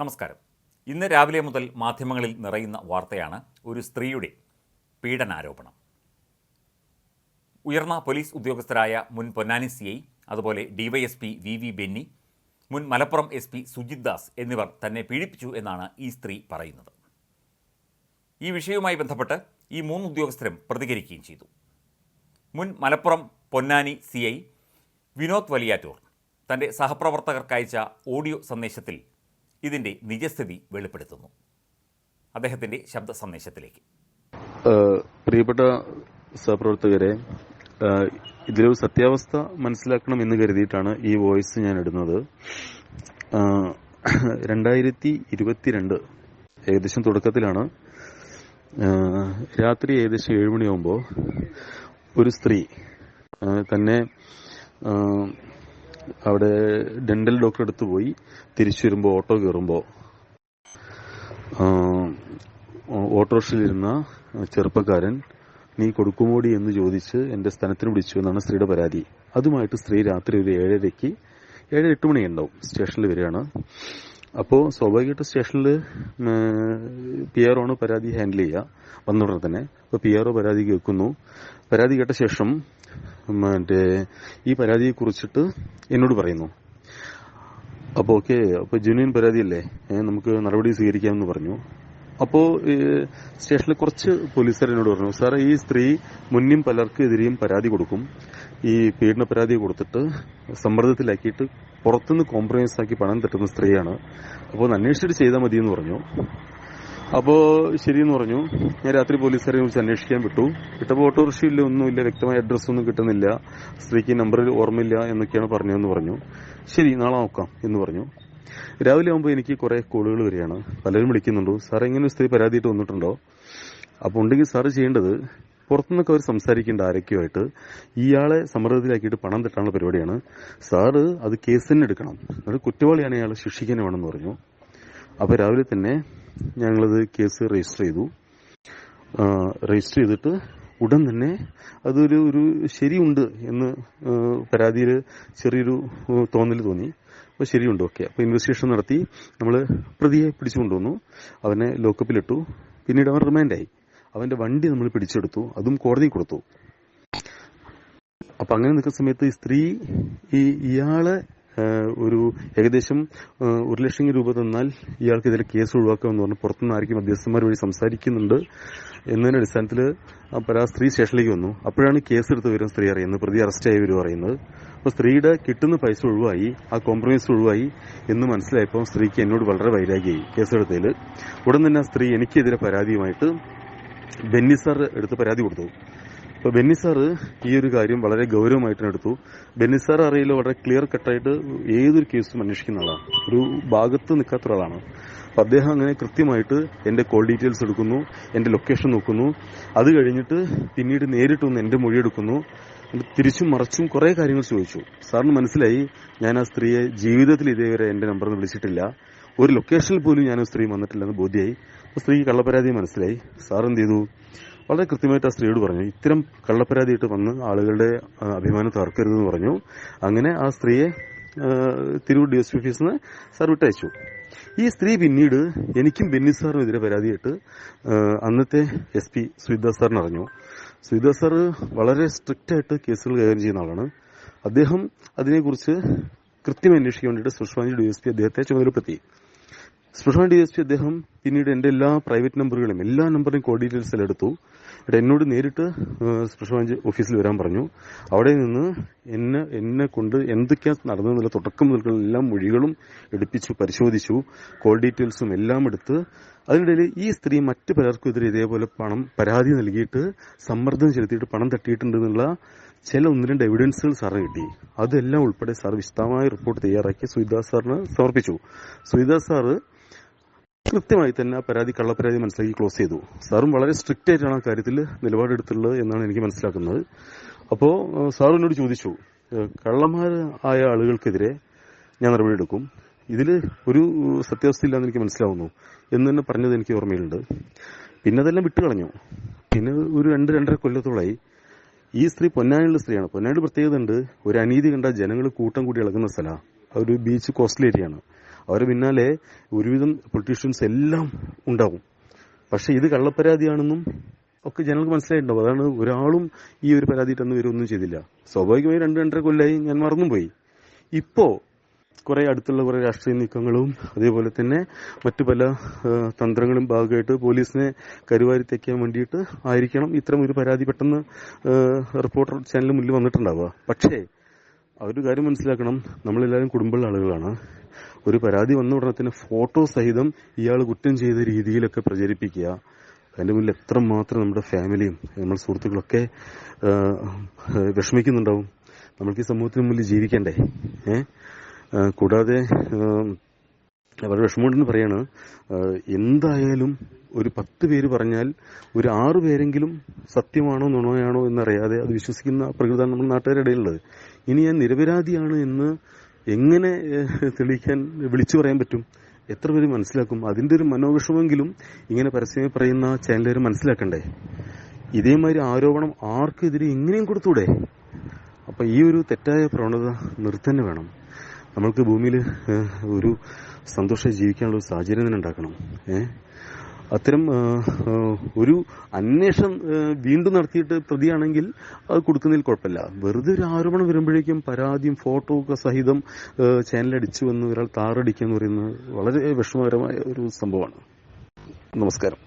നമസ്കാരം. ഇന്ന് രാവിലെ മുതൽ മാധ്യമങ്ങളിൽ നിറയുന്ന വാർത്തയാണ് ഒരു സ്ത്രീയുടെ പീഡനാരോപണം. ഉയർന്ന പോലീസ് ഉദ്യോഗസ്ഥരായ മുൻ പൊന്നാനി സി ഐ അതുപോലെ ഡിവൈഎസ്പി വി വി ബെന്നി മുൻ മലപ്പുറം എസ് പി സുജിത് ദാസ് എന്നിവർ തന്നെ പീഡിപ്പിച്ചു എന്നാണ് ഈ സ്ത്രീ പറയുന്നത്. ഈ വിഷയവുമായി ബന്ധപ്പെട്ട് ഈ മൂന്ന് ഉദ്യോഗസ്ഥരും പ്രതികരിക്കുകയും ചെയ്തു. മുൻ മലപ്പുറം പൊന്നാനി സി ഐ വിനോദ് വലിയാറ്റൂർ തന്റെ സഹപ്രവർത്തകർക്കയച്ച ഓഡിയോ സന്ദേശത്തിൽ ഇതിന്റെ നിജസ്ഥിതി വെളിപ്പെടുത്തുന്നു. അദ്ദേഹത്തിന്റെ ശബ്ദ സന്ദേശത്തിലേക്ക് പ്രിയപ്പെട്ട സഹപ്രവർത്തകരെ ഇതിലൊരു സത്യാവസ്ഥ മനസ്സിലാക്കണം എന്ന് കരുതിയിട്ടാണ് ഈ വോയിസ് ഞാൻ ഇടുന്നത്. രണ്ടായിരത്തി ഇരുപത്തിരണ്ട് ഏകദേശം തുടക്കത്തിലാണ്. രാത്രി ഏകദേശം ഏഴുമണിയാകുമ്പോൾ ഒരു സ്ത്രീ തന്നെ അവിടെ ഡെന്റൽ ഡോക്ടറെ അടുത്ത് പോയി തിരിച്ചു വരുമ്പോൾ ഓട്ടോ കയറുമ്പോൾ ഓട്ടോറിക്ഷയിലിരുന്ന ചെറുപ്പക്കാരൻ നീ കൊടുക്കുമോടി? എന്ന് ചോദിച്ച് എന്റെ സ്ഥലത്തിന് വിളിച്ചു എന്നാണ് സ്ത്രീയുടെ പരാതി. അതുമായിട്ട് സ്ത്രീ രാത്രി ഒരു ഏഴരയ്ക്ക് ഏഴ് എട്ട് മണി ഉണ്ടാവും സ്റ്റേഷനിൽ വരികയാണ്. അപ്പോൾ സ്വാഭാവികമായിട്ട് സ്റ്റേഷനിൽ പി ആർ ആണ് പരാതി ഹാൻഡിൽ ചെയ്യുക വന്നുടനെ തന്നെ. അപ്പോൾ പി ആർ പരാതി കേൾക്കുന്നു. പരാതി കേട്ട ശേഷം മറ്റേ ഈ പരാതിയെ കുറിച്ചിട്ട് എന്നോട് പറയുന്നു. അപ്പോൾ ഓക്കെ അപ്പോൾ ജെന്യൂൻ പരാതിയല്ലേ? നമുക്ക് നടപടി സ്വീകരിക്കാമെന്ന് പറഞ്ഞു. അപ്പോൾ സ്റ്റേഷനിൽ കുറച്ച് പോലീസുകാർ എന്നോട് പറഞ്ഞു സാറേ ഈ സ്ത്രീ മുന്നും പലർക്കെതിരെയും പരാതി കൊടുക്കും. ഈ പീഡന പരാതി കൊടുത്തിട്ട് സമ്മർദ്ദത്തിലാക്കിയിട്ട് പുറത്തുനിന്ന് കോംപ്രമൈസ് ആക്കി പണം തട്ടുന്ന സ്ത്രീയാണ്. അപ്പോൾ അന്വേഷിച്ചിട്ട് ചെയ്താൽ മതി എന്ന് പറഞ്ഞു. അപ്പോ ശരിയെന്ന് പറഞ്ഞു. ഞാൻ രാത്രി പോലീസുകാരെ വിളിച്ച് അന്വേഷിക്കാൻ വിട്ടു. വിട്ടപ്പോൾ ഓട്ടോറിക്ഷയില്ല ഒന്നുമില്ല വ്യക്തമായ അഡ്രസ് ഒന്നും കിട്ടുന്നില്ല. സ്ത്രീക്ക് നമ്പറിൽ ഓർമ്മയില്ല എന്നൊക്കെയാണ് പറഞ്ഞതെന്ന് പറഞ്ഞു. ശരി നാളെ നോക്കാം എന്ന് പറഞ്ഞു. രാവിലെ ആകുമ്പോൾ എനിക്ക് കുറെ കോളുകൾ വരികയാണ്. പലരും വിളിക്കുന്നുണ്ടോ. സാർ എങ്ങനെ ഒരു സ്ത്രീ പരാതിയിട്ട് വന്നിട്ടുണ്ടോ? അപ്പോൾ ഉണ്ടെങ്കിൽ സാറ് ചെയ്യേണ്ടത് പുറത്തുനിന്നൊക്കെ അവർ സംസാരിക്കേണ്ട ആരൊക്കെയായിട്ട് ഇയാളെ സമ്മർദ്ദത്തിലാക്കിയിട്ട് പണം തട്ടാനുള്ള പരിപാടിയാണ്. സാറ് അത് കേസ് തന്നെ എടുക്കണം. അത് കുറ്റവാളിയാണ് ഇയാൾ ശിക്ഷിക്കാൻ വേണമെന്ന് പറഞ്ഞു. അപ്പോൾ രാവിലെ തന്നെ ഞങ്ങളത് കേസ് രജിസ്റ്റർ ചെയ്തു. രജിസ്റ്റർ ചെയ്തിട്ട് ഉടൻ തന്നെ അതൊരു ഒരു ശരിയുണ്ട് എന്ന് പരാതിയിൽ ചെറിയൊരു തോന്നൽ തോന്നി. അപ്പോൾ ശരിയുണ്ട് ഓക്കെ. അപ്പോൾ ഇൻവെസ്റ്റിഗേഷൻ നടത്തി. നമ്മൾ പ്രതിയെ പിടിച്ചു കൊണ്ടുവന്നു അവനെ ലോക്കപ്പിലിട്ടു പിന്നീട് അവൻ റിമാൻഡായി അവന്റെ വണ്ടി നമ്മൾ പിടിച്ചെടുത്തു. അതും കോടതി കൊടുത്തു. അപ്പൊ അങ്ങനെ നിൽക്കുന്ന സമയത്ത് ഈ സ്ത്രീ ഈ ഇയാളെ ഒരു ഏകദേശം ഒരു ലക്ഷം രൂപ തന്നാൽ ഇയാൾക്ക് ഇതിൽ കേസ് ഒഴിവാക്കാമെന്ന് പറഞ്ഞ് പുറത്തുനിന്ന് ആയിരിക്കും മധ്യസ്ഥന്മാർ വഴി സംസാരിക്കുന്നുണ്ട് എന്നതിന്റെ അടിസ്ഥാനത്തിൽ പരാ സ്ത്രീ സ്റ്റേഷനിലേക്ക് വന്നു. അപ്പോഴാണ് കേസ് എടുത്ത് വരും സ്ത്രീ അറിയുന്നത്. പ്രതി അറസ്റ്റ് ആയി വരും അറിയുന്നത് അപ്പോൾ സ്ത്രീയുടെ കിട്ടുന്ന പൈസ ഒഴിവായി ആ കോംപ്രമൈസ് ഒഴിവായി എന്ന് മനസ്സിലായപ്പോൾ സ്ത്രീക്ക് എന്നോട് വളരെ വൈരാഗ്യമായി കേസെടുത്തതിൽ ഉടൻ തന്നെ ആ സ്ത്രീ എനിക്കെതിരെ പരാതിയുമായിട്ട് ബെന്നി സാർ എടുത്ത് പരാതി കൊടുത്തു. അപ്പൊ ബെന്നി സാറ് ഈ ഒരു കാര്യം വളരെ ഗൗരവമായിട്ട് എടുത്തു. ബെന്നി സാർ അറിയില്ല വളരെ ക്ലിയർ കട്ടായിട്ട് ഏതൊരു കേസും അന്വേഷിക്കുന്ന ആളാണ്. ഒരു ഭാഗത്ത് നിൽക്കാത്ത ഒരാളാണ്. അപ്പൊ അദ്ദേഹം അങ്ങനെ കൃത്യമായിട്ട് എന്റെ കോൾ ഡീറ്റെയിൽസ് എടുക്കുന്നു എന്റെ ലൊക്കേഷൻ നോക്കുന്നു. അത് കഴിഞ്ഞിട്ട് പിന്നീട് നേരിട്ട് വന്ന് എന്റെ മൊഴി എടുക്കുന്നു. തിരിച്ചും മറച്ചും കുറെ കാര്യങ്ങൾ ചോദിച്ചു. സാറിന് മനസ്സിലായി ഞാൻ ആ സ്ത്രീയെ ജീവിതത്തിൽ ഇതേവരെ എന്റെ നമ്പറിൽ വിളിച്ചിട്ടില്ല. ഒരു ലൊക്കേഷനിൽ പോലും ഞാൻ ആ സ്ത്രീ വന്നിട്ടില്ലെന്ന് ബോധ്യമായി സ്ത്രീക്ക് സ്ത്രീ കള്ളപ്പരാതി മനസ്സിലായി. സാർ എന്ത് ചെയ്തു? വളരെ കൃത്യമായിട്ട് ആ സ്ത്രീയോട് പറഞ്ഞു. ഇത്തരം കള്ളപ്പരാതിയിട്ട് വന്ന് ആളുകളുടെ അഭിമാനം തകർക്കരുതെന്ന് പറഞ്ഞു. അങ്ങനെ ആ സ്ത്രീയെ തിരൂർ ഡി എസ് പി ഓഫീസിൽ നിന്ന് സാർ വിട്ടയച്ചു. ഈ സ്ത്രീ പിന്നീട് എനിക്കും ബെന്നി സാറിനും എതിരെ പരാതിയിട്ട് അന്നത്തെ എസ് പി സുവിദാസ് സാറിന് അറിഞ്ഞു. സുവിദാസ് സാർ വളരെ സ്ട്രിക്റ്റ് ആയിട്ട് കേസുകൾ കൈകാര്യം ചെയ്യുന്ന ആളാണ്. അദ്ദേഹം അതിനെക്കുറിച്ച് കൃത്യം അന്വേഷിക്കാൻ വേണ്ടിയിട്ട് സുഷമാജി ഡി എസ് പി അദ്ദേഹത്തെ ചുമതലപ്പെടുത്തി. സുഷമാജി ഡി എസ് പി അദ്ദേഹം പിന്നീട് എന്റെ എല്ലാ പ്രൈവറ്റ് നമ്പറുകളും എല്ലാ നമ്പറിനും കോഡ് എല്ലാം എടുത്തു. എന്നിട്ട് എന്നോട് നേരിട്ട് സ്പെഷ്യൽ ബ്രാഞ്ച് ഓഫീസിൽ വരാൻ പറഞ്ഞു. അവിടെ നിന്ന് എന്നെ എന്നെ കൊണ്ട് എന്തൊക്കെയാണ് നടന്നതെന്നുള്ള തുടക്കം മുതൽക്കുള്ള എല്ലാ മൊഴികളും എടുപ്പിച്ചു പരിശോധിച്ചു കോൾ ഡീറ്റെയിൽസും എല്ലാം എടുത്ത് അതിനിടയിൽ ഈ സ്ത്രീ മറ്റു പലർക്കും എതിരെ ഇതേപോലെ പണം പരാതി നൽകിയിട്ട് സമ്മർദ്ദം ചെലുത്തിയിട്ട് പണം തട്ടിയിട്ടുണ്ടെന്നുള്ള ചില ഒന്ന് രണ്ട് എവിഡൻസുകൾ സാറിന് കിട്ടി. അതെല്ലാം ഉൾപ്പെടെ സാർ വിശദമായ റിപ്പോർട്ട് തയ്യാറാക്കി സുഹിദാസ് സാറിന് സമർപ്പിച്ചു. സുഹിദാസ് സാറ് കൃത്യമായി തന്നെ ആ പരാതി കള്ളപ്പരാതി മനസ്സിലാക്കി ക്ലോസ് ചെയ്തു. സാറും വളരെ സ്ട്രിക്റ്റ് ആയിട്ടാണ് ആ കാര്യത്തിൽ നിലപാടെടുത്തുള്ളത് എന്നാണ് എനിക്ക് മനസ്സിലാക്കുന്നത്. അപ്പോൾ സാർ എന്നോട് ചോദിച്ചു കള്ളന്മാർ ആയ ആളുകൾക്കെതിരെ ഞാൻ നടപടിയെടുക്കും ഇതിൽ ഒരു സത്യാവസ്ഥ ഇല്ലാന്ന് എനിക്ക് മനസ്സിലാവുന്നു എന്ന് തന്നെ പറഞ്ഞത് എനിക്ക് ഓർമ്മയിലുണ്ട്. പിന്നെ അതെല്ലാം വിട്ടുകളഞ്ഞു. പിന്നെ ഒരു രണ്ട് രണ്ടര കൊല്ലത്തോളായി ഈ സ്ത്രീ പൊന്നാനിയുള്ള സ്ത്രീയാണ്. പൊന്നാനിയുടെ പ്രത്യേകത ഉണ്ട് ഒരു അനീതി കണ്ട ജനങ്ങൾ കൂട്ടം കൂടി ഇളകുന്ന സ്ഥലമാണ് ഒരു ബീച്ച് കോസ്റ്റൽ ഏരിയയാണ് അവരെ പിന്നാലെ ഒരുവിധം പൊളിറ്റീഷ്യൻസ് എല്ലാം ഉണ്ടാവും. പക്ഷെ ഇത് കള്ളപ്പരാതിയാണെന്നും ഒക്കെ ജനങ്ങൾക്ക് മനസ്സിലായിട്ടുണ്ടാവും. അതാണ് ഒരാളും ഈ ഒരു പരാതി അന്ന് വരെ ഒന്നും ചെയ്തില്ല. സ്വാഭാവികമായി രണ്ട് രണ്ടര കൊല്ലായി ഞാൻ മറന്നുപോയി. ഇപ്പോ കുറെ അടുത്തുള്ള കുറെ രാഷ്ട്രീയ നീക്കങ്ങളും അതേപോലെ തന്നെ മറ്റു പല തന്ത്രങ്ങളും ഭാഗമായിട്ട് പോലീസിനെ കരുവാരി തെക്കാൻ വേണ്ടിയിട്ട് ആയിരിക്കണം ഇത്തരം ഒരു പരാതി പെട്ടെന്ന് റിപ്പോർട്ടർ ചാനലിന് മുന്നിൽ വന്നിട്ടുണ്ടാവുക. പക്ഷേ അവരൊരു കാര്യം മനസ്സിലാക്കണം. നമ്മളെല്ലാവരും കുടുംബമുള്ള ആളുകളാണ്. ഒരു പരാതി വന്ന ഉടനെ തന്നെ ഫോട്ടോ സഹിതം ഇയാൾ കുറ്റം ചെയ്ത രീതിയിലൊക്കെ പ്രചരിപ്പിക്കുക. അതിന്റെ മുന്നിൽ എത്ര മാത്രം നമ്മുടെ ഫാമിലിയും നമ്മുടെ സുഹൃത്തുക്കളൊക്കെ വിഷമിക്കുന്നുണ്ടാവും. നമ്മൾക്ക് ഈ സമൂഹത്തിന് മുന്നിൽ ജീവിക്കണ്ടേ? ഏഹ് കൂടാതെ വളരെ വിഷമമുണ്ടെന്ന് പറയാണ്. എന്തായാലും ഒരു പത്ത് പേര് പറഞ്ഞാൽ ഒരു ആറ് പേരെങ്കിലും സത്യമാണോ നുണയാണോ എന്നറിയാതെ അത് വിശ്വസിക്കുന്ന പ്രകൃതമാണ് നമ്മുടെ നാട്ടുകാരുടെ ഇടയിലുള്ളത്. ഇനി ഞാൻ നിരപരാധിയാണ് എന്ന് എങ്ങനെ തെളിയിക്കാൻ വിളിച്ചു പറയാൻ പറ്റും? എത്ര പേര് മനസ്സിലാക്കും? അതിന്റെ ഒരു മനോവിഷമെങ്കിലും ഇങ്ങനെ പരസ്യമായി പറയുന്ന ചാനലുകാർ മനസ്സിലാക്കണ്ടേ? ഇതേമാതിരി ആരോപണം ആർക്കെതിരെ എങ്ങനെയും കൊടുത്തൂടെ? അപ്പൊ ഈ ഒരു തെറ്റായ പ്രവണത നിർത്തന്നെ വേണം. നമ്മൾക്ക് ഭൂമിയിൽ ഒരു സന്തോഷം ജീവിക്കാനുള്ള ഒരു സാഹചര്യം തന്നെ ഉണ്ടാക്കണം. ഏഹ് അത്തരം ഒരു അന്വേഷണം വീണ്ടും നടത്തിയിട്ട് പ്രതിയാണെങ്കിൽ അത് കൊടുക്കുന്നതിൽ കുഴപ്പമില്ല. വെറുതെ ഒരു ആരോപണം വരുമ്പോഴേക്കും പരാതിയും ഫോട്ടോ ഒക്കെ സഹിതം ചാനലടിച്ചു എന്ന് ഒരാൾ താറടിക്കുക എന്ന് പറയുന്നത് വളരെ വിഷമകരമായ ഒരു സംഭവമാണ്. നമസ്കാരം.